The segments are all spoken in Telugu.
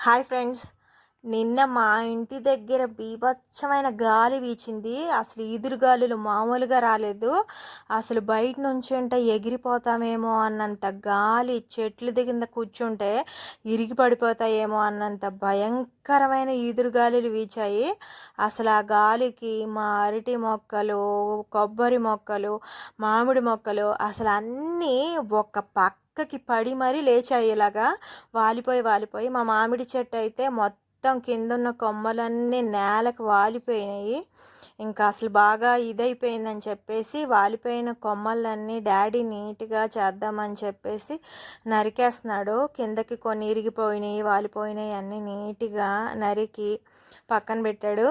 Hi friends. నిన్న మా ఇంటి దగ్గర బీభత్సమైన గాలి వీచింది. అసలు ఈదురు గాలులు మామూలుగా రాలేదు. అసలు బయట నుంచి ఉంటే ఎగిరిపోతామేమో అన్నంత గాలి చెట్లు కింద కూర్చుంటే ఇరిగి పడిపోతాయేమో అన్నంత భయంకరమైన ఈదురు గాలులు వీచాయి. అసలు ఆ గాలికి మా అరటి మొక్కలు కొబ్బరి మొక్కలు మామిడి మొక్కలు అసలు అన్నీ ఒక పక్క పక్కకి పడి మరీ లేచాయేలాగా వాలిపోయి వాలిపోయి మా మామిడి చెట్టు అయితే మొత్తం కింద ఉన్న కొమ్మలన్నీ నేలకు వాలిపోయినాయి. ఇంకా అసలు బాగా ఇదైపోయిందని చెప్పేసి వాలిపోయిన కొమ్మలన్నీ డాడీ నీట్గా చేద్దామని చెప్పేసి నరికేస్తున్నాడు. కిందకి కొన్ని ఇరిగిపోయినాయి వాలిపోయినాయి అన్నీ నీట్గా నరికి పక్కన పెట్టాడు.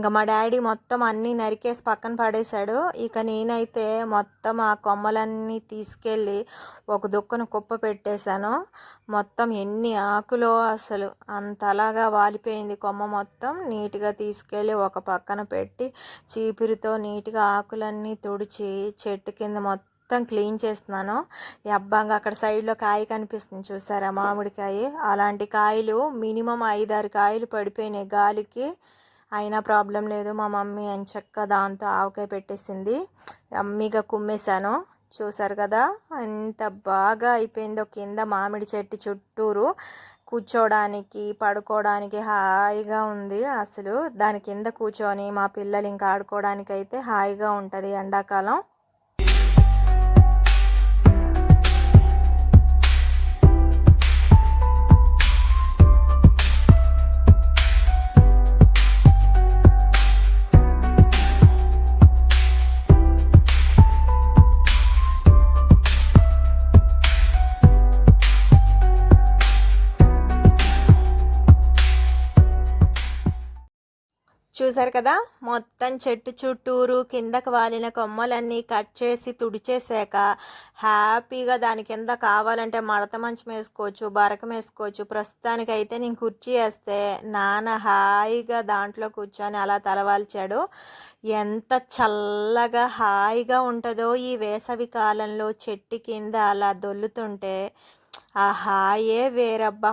ఇంకా మా డాడీ మొత్తం అన్నీ నరికేసి పక్కన పడేశాడు. ఇక నేనైతే మొత్తం ఆ కొమ్మలన్నీ తీసుకెళ్ళి ఒక దుక్కను కుప్ప పెట్టేశాను. మొత్తం ఎన్ని ఆకులో అసలు అంతలాగా వాలిపోయింది కొమ్మ మొత్తం. నీట్గా తీసుకెళ్ళి ఒక పక్కన పెట్టి చీపిరితో నీట్గా ఆకులన్నీ తుడిచి చెట్టు కింద మొత్తం మొత్తం క్లీన్ చేస్తున్నాను. అబ్బాగా అక్కడ సైడ్లో కాయ కనిపిస్తుంది చూసారా? మామిడికాయ. అలాంటి కాయలు మినిమం ఐదారు కాయలు పడిపోయినాయి గాలికి. అయినా ప్రాబ్లం లేదు మా మమ్మీ చక్క దాంతో ఆవకాయ పెట్టేసింది. అమ్మీగా కుమ్మేశాను. చూసారు కదా ఎంత బాగా అయిపోయిందో కింద మామిడి చెట్టు చుట్టూరు కూర్చోడానికి పడుకోవడానికి హాయిగా ఉంది అసలు. దాని కింద కూర్చొని మా పిల్లలు ఇంకా ఆడుకోవడానికి అయితే హాయిగా ఉంటుంది ఎండాకాలం. చూసారు కదా? మొత్తం చెట్టు చుట్టూరు కిందకు వాలిన కొమ్మలన్నీ కట్ చేసి తుడిచేసాక హ్యాపీగా దాని కింద కావాలంటే మడత మంచం వేసుకోవచ్చు బరకం వేసుకోవచ్చు. ప్రస్తుతానికి అయితే నేను కుర్చీ వేస్తే నాన్న హాయిగా దాంట్లో కూర్చొని అలా తలవాల్చాడు. ఎంత చల్లగా హాయిగా ఉంటుందో ఈ వేసవి కాలంలో చెట్టు కింద అలా దొల్లుతుంటే ఆ హాయే వేరబ్బా.